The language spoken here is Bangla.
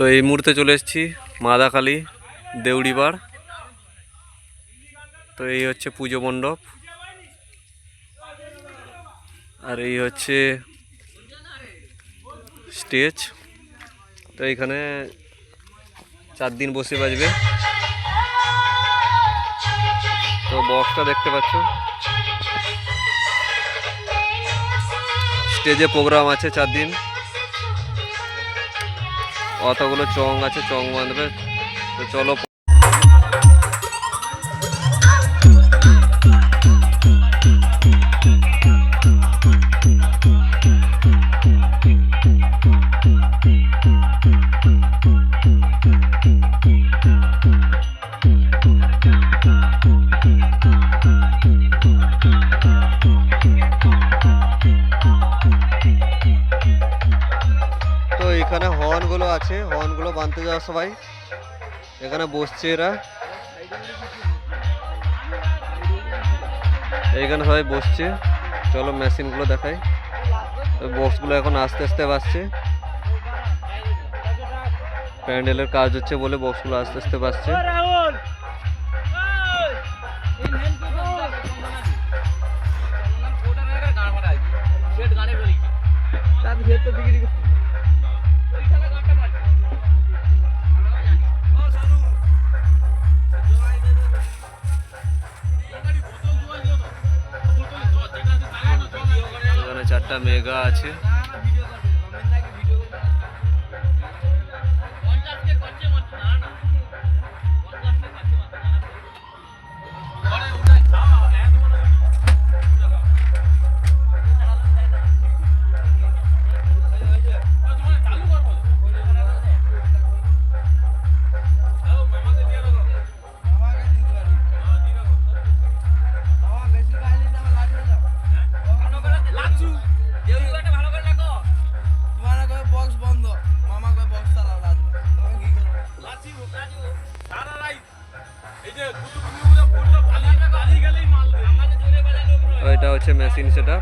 তো এই মুহূর্তে চলে এসেছি মাদাকালী দেউড়িবার। তো এই হচ্ছে পুজো মণ্ডপ। আর এই হচ্ছে স্টেজ। তো এইখানে চার দিন বসে বাজবে। তো বক্সটা দেখতে পাচ্ছ? স্টেজে প্রোগ্রাম আছে চার দিন। অতগুলো চং আছে চং বাঁধবে। তো চলো এখানে হর্নগুলো আছে, হর্নগুলো বাঁধতে যাওয়া সবাই। এখানে বসছে এরা। এইখানে সবাই বসছে। চলো মেশিনগুলো দেখাই। তো বক্সগুলো এখন আস্তে আস্তে বাসছে প্যান্ডেলের কাজ হচ্ছে বলে বক্সগুলো আস্তে আস্তে বাসছে এখানে চারটা মেগা আছে। এটা হচ্ছে মেশিন সেটা